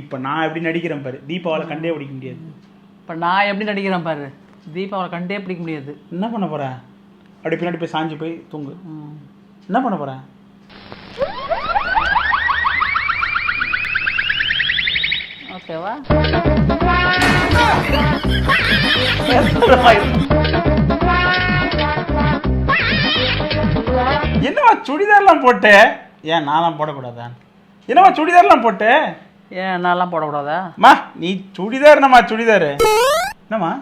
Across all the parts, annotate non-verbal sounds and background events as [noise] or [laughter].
இப்போ நான் எப்படி நடிக்கிறேன் பாரு. தீபாவளை கண்டே பிடிக்க முடியாது. இப்போ நான் எப்படி நடிக்கிறேன் பாரு. தீபாவளி கண்டே பிடிக்க முடியாது. என்ன பண்ண போற? அப்படி பின்னாடி போய் சாஞ்சு போய் தூங்கு. என்ன பண்ண போற? ஓகேவா என்னவா சுடிதார்லாம் போட்டு? ஏன் நான்லாம் போடக்கூடாதா? என்னவா சுடிதார்லாம் போட்டு? ஏன் நான்லாம் போடக்கூடாதா? மா நீ சுடிதார் என்னம்மா சுடிதார்? என்னம்மா?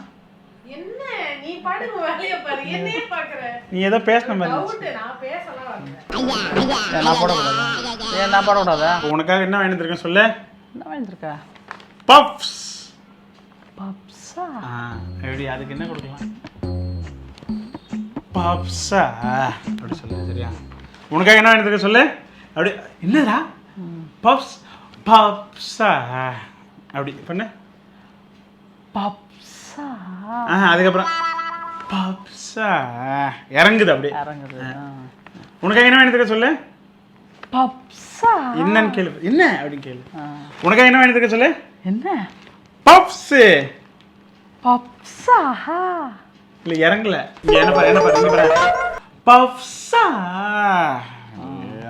என்ன? நீ பாடுங்க வேலைய பாரு. என்னையே பாக்குற நீ ஏதோ பேசின மாதிரி இருந்துச்சு. நான் பேசலாம் ஏன் நான் போடக்கூடாதா? ஏன் நான் போடக்கூடாதா? உனக்காக என்ன வாங்கிட்டு இருக்கேன் சொல்லு. என்ன வாங்கியிருக்கா? பப்ஸ். பப்ஸா? ஆ எப்படி அதுக்கு என்ன கொடுக்கலாம்? பப்ஸா? அப்படி சொல்லு சரியா? உனக்காக என்ன இருக்க சொல்லு? அப்படி என்னடா? பப்ஸ். பப்ஸா அப்படி பண்ணு. பப்ஸா அதுக்கப்புறம். பப்ஸா இறங்குது அப்படியே. இறங்குது. உனக்காக என்ன இருக்க சொல்லு? பப்ஸா என்னன்னு கேளு. என்ன அப்படின்னு கேளு. உனக்காக என்ன இருக்க சொல்லு? என்ன? பப்ஸு பப்ஸா இல்ல இறங்கல. என்ன பாரு என்ன பாரு பப்ஸா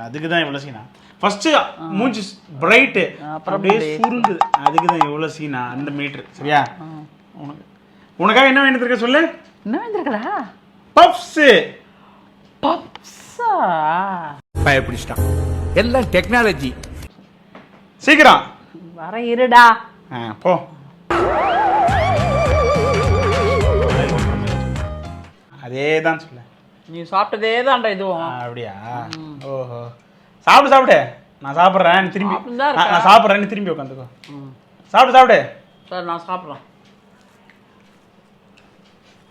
அதுக்கு தான் இவ்வளவு சீனா. ஃபர்ஸ்ட் மூஞ்சி பிரைட் அப்புறம் அப்படியே. சுருங்குது அதுக்கு தான் இவ்வளவு சீனா அந்த மீட்டர் சரியா? உனக்கு உனக்காக என்ன வேண்டியது இருக்க சொல்லு? என்ன வாங்கியிருக்கடா பப்ஸ் பப்ஸா பயப்பிடிச்சிட்டான் எல்லாம் டெக்னாலஜி சீக்கிரம். வர இருடா. ஆ, போ. அதே தான் சொல்ல. நீ சாப்பிட்டதே தான்டா இதுவும் அப்படியா? ஓஹோ. சாப்பிடு சாப்பிடு. நான் சாப்பிட்றேன் நீ திரும்பி. நான் சாப்பிட்றேன் நீ திரும்பி உட்காந்துக்கோ ம். சாப்பிடு சாப்பிடு. சரி நான் சாப்பிட்றேன்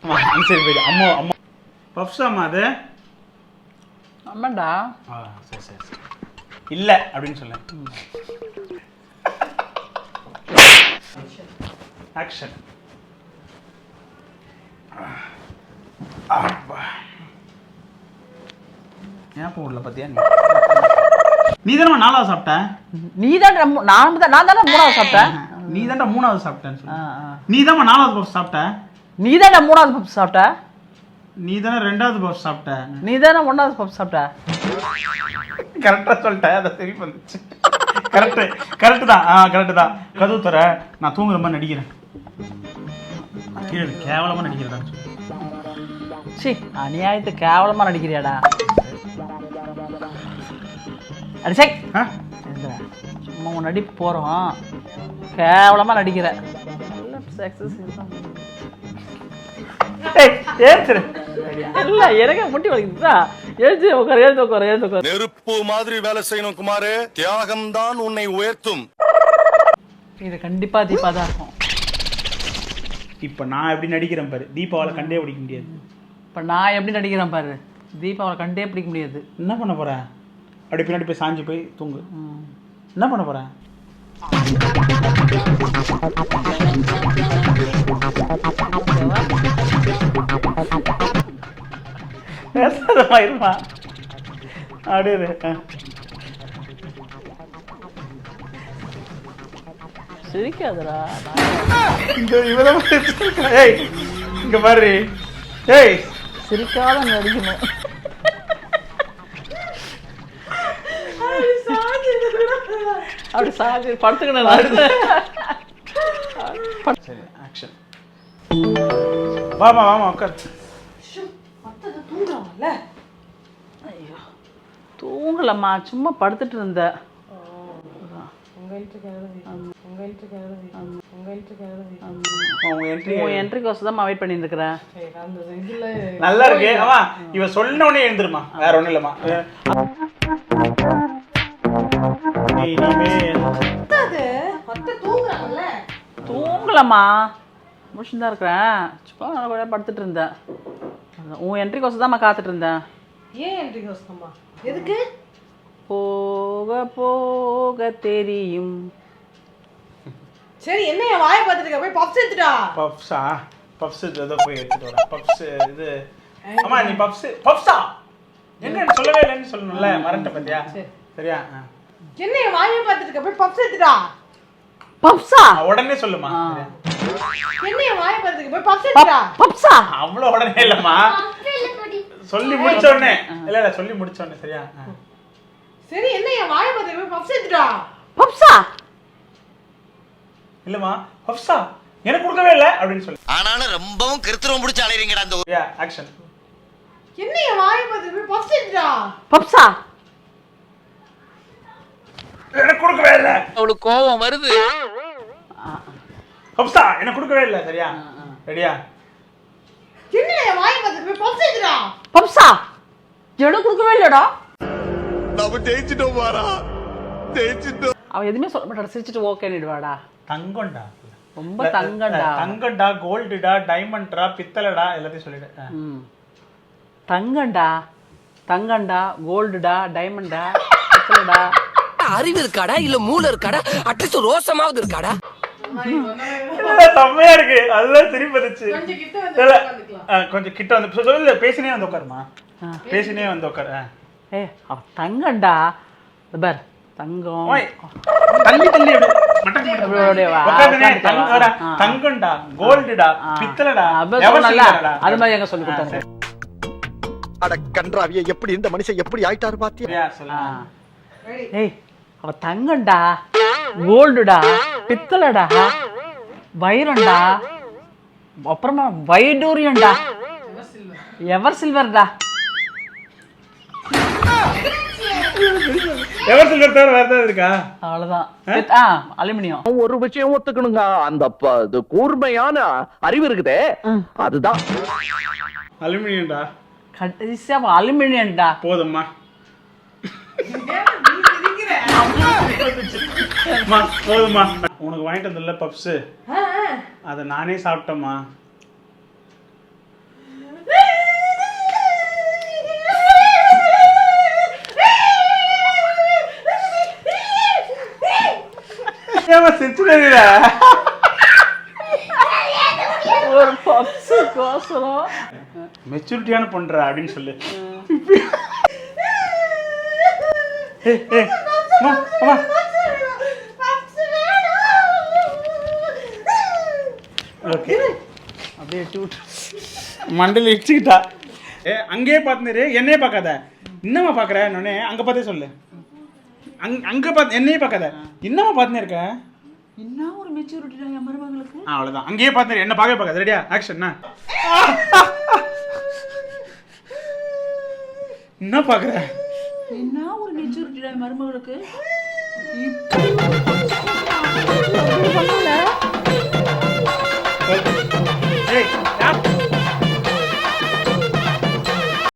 அம்மா, சரி போயிடு. அம்மா அம்மா. பப்ஸ் அம்மா அது? ஆமாண்டா ஆ சரி சரி சரி. இல்லை அப்படின்னு சொல்ல. ஆக்ஷன் ஏன் போடல பார்த்தியா நீ? நீ தானே நாலாவது சாப்பிட்ட? நீ தான் நான் தான் நான் தானே மூணாவது சாப்பிட்டேன்? நீ தான்டா மூணாவது ஆ. நீ தான் நாலாவது பப்ஸ் சாப்பிட்ட? நீ தானே மூணாவது பப்ஸ் சாப்பிட்ட? நீ தானே ரெண்டாவது பப்ஸ் சாப்பிட்ட? நீ தானே ஒன்றாவது பப்ஸ் சாப்பிட்ட கரெக்டாக சொல்லிட்டேன். அதை திருப்பி வந்துச்சு கரெக்டு கரெக்டு தான். ஆ கரெக்டு தான். கதவு தர நான் தூங்குற மாதிரி நடிக்கிறேன். கீழே இரு, கேவலமா நடிக்கிறதா சி அநியாயத்து கேவலமா நடிக்கிறியாடா? அடி சை ஆ சும்மா உன் நடிப்பு போகிறோம் கேவலமா நடிக்கிற. நல்ல சக்ஸஸ் ஏய், ஏத்துரு. இல்ல எனக்கு முட்டி வலிக்குதா எழுந்து உட்கார எழுந்து உட்கார எழுந்து உட்கார. நெருப்பு மாதிரி வேலை செய்யணும் குமாரு. தியாகம்தான் உன்னை உயர்த்தும். இது கண்டிப்பா தீபா தான் இருக்கும். இப்ப நான் எப்படி நடிக்கிறேன் பாரு. தீபாவளை கண்டே பிடிக்க முடியாது. இப்போ நான் எப்படி நடிக்கிறேன் பாரு. தீபாவளி கண்டே பிடிக்க முடியாது. என்ன பண்ண போற? அப்படி பின்னாடி போய் சாஞ்சு போய் தூங்கு. என்ன பண்ண பேசாதமா இருமா அப்படியே. சிரிக்காதடா. இந்த இவதான் ஏய் இங்க பாரு. ஏய். சிரிக்காத நடிக்கணும். அப்படி சாஞ்சி படுத்துக்கணும் சரி ஆக்ஷன் வாமா வாமா உட்கார். தூங்குறாங்கல்ல? ஐயோ தூங்கலம்மா சும்மா படுத்துட்டு இதுல நல்லா இருக்கு. ஆமா இவ சொன்ன உடனே எழுந்துருமா. வேற ஒண்ணும் இல்லம்மா. தூங்குறாங்கல்ல? தூங்கலம்மா. முடிச்சுதான் இருக்கிறேன். சும்மா கூட படுத்துட்டு இருந்தேன். உன் என்ட்ரிக்கு வசதமாக காத்துட்டு இருந்தேன். ஏன் என்ட்ரி கஷ்டமா எதுக்கு? போக போக தெரியும். சரி என்ன என் வாயை பார்த்துட்டு இருக்க? போய் பப்ஸ் எடுத்துட்டா பப்ஸா பப்ஸ் ஏதோ போய் எடுத்துட்டு வரேன். பப்ஸ் இது ஆமா நீ பப்ஸ் பப்ஸா எங்க சொல்லவே இல்லைன்னு சொல்லணும்ல. மறந்துட்ட பாத்தியா? சரி. சரியா. என்ன என் வாயை பார்த்துட்டு? போய் பப்ஸ் எடுத்துட்டா பப்ஸா உடனே சொல்லுமா என்ன என் வாயை பார்த்துக்கு போய் பப்ஸ் எடுத்துடா பப்ஸா அவ்வளவு உடனே இல்லம்மா. சொல்லி முடிச்ச உடனே இல்ல இல்ல சொல்லி முடிச்ச உடனே சரியா. சரி என்ன என் வாயை பார்த்துக்கு போய் பப்ஸ் எடுத்துடா பப்ஸா இல்லம்மா ஹப்ஸா எனக்கு கொடுக்கவே இல்லை அப்படின்னு சொல்லி. ஆனாலும் ரொம்பவும் கிருத்திரம் பிடிச்ச அலைறீங்கடா அந்த யா ஆக்ஷன் என்ன என் வாயை பார்த்துக்கு போய் பப்ஸ் எடுத்துடா பப்ஸா எனக்கு கொடுக்கவே இல்லை. அவளுக்கு கோபம் வருது. ஹப்ஸா எனக்கு கொடுக்கவே இல்லை சரியா? ரெடியா? என்ன என் வாயை பார்த்துக்கு போய் பப்ஸ் எடுத்துடா பப்ஸா எனக்கு கொடுக்கவே இல்லடா. நம்ம ஜெயிச்சிட்டோம் பாரா ஜெயிச்சிட்டோம் அவன் எதுவுமே சொல்ல மாட்டாடா சிரிச்சிட்டு ஓகேன்னுடுவாடா தங்கம்டா. ரொம்ப தங்கம்டா. தங்கம்டா கோல்டுடா டைமண்ட்ரா பித்தளைடா எல்லாத்தையும் சொல்லிடு. ஆ. ம். தங்கம்டா தங்கம்டா கோல்டுடா டைமண்டா [laughs] பித்தளைடா. அறிவு இருக்காடா? இல்ல மூளை இருக்காடா? அட்லீஸ்ட் ரோசமாவது இருக்காடா? செம்மையா இருக்கு. அதுதான் திரும்பி வந்துச்சு. கொஞ்சம் கிட்ட வந்து இல்ல, உட்காந்துக்கலாம் ஆ, கொஞ்சம் கிட்ட வந்து சொ- சொல்லு பேசினே வந்து உட்காருமா? பேசினே வந்து உட்காரு. ஏ அவ தங்கம்டா. இந்த பார் தங்கம். தள்ளி தள்ளி. தங்கம்டா கோல்டுடா ஆ. பித்தளைடா அப்ப எவர் சொன்னல. சில்வர்டா. அது மாதிரி எங்க சொல்லி கொடுத்தாங்க அட கன்றாவிய எப்படி இந்த மனுஷன் எப்படி ஆயிட்டாரு பாத்தியா. ஏய் அவ தங்கம்டா கோல்டுடா பித்தளைடா? வைரம்டா அப்புறமா வைடூரியம்டா எவர் சில்வர்டா? ஒரு விஷயம் ஒத்துக்கணுங்க. அந்த கூர்மையான அறிவு இருக்குதே. அதுதான். அலுமினியம்டா கடைசியா அலுமினியம்டா போதும்மா. அம்மா, போதும்மா. உனக்கு வாங்கிட்டு வந்தல பப்ஸ் அதை நானே சாப்பிட்டேம்மா. ஒரு பப்ஸ் கோசரம். மெச்சூரிட்டியான பண்ற அப்படின்னு சொல்லு. ஏய், ஏய், அம்மா, அம்மா. ஓகே. அப்படியே டூட் மண்டல இடிச்சுக்கிட்டா. ஏ அங்கேயே பார்த்துரு என்னையே பார்க்காத. என்னம்மா பார்க்குற? நானே அங்கே பார்த்தே சொல்லு. அங் அங்கே பார்த்து என்னையே பார்க்காத. என்னம்மா பார்த்துனே இருக்க என்ன ஒரு மெச்சூரிட்டி என் மருமகளுக்கு? ஆ அவ்வளோதான் அங்கேயே பார்த்துரு என்ன பார்க்கவே பார்க்காத. ரெடியா ஆக்ஷன் என்ன? பார்க்குற? என்ன ஒரு மெச்சூரிட்டி என் மருமகளுக்கு? Hey!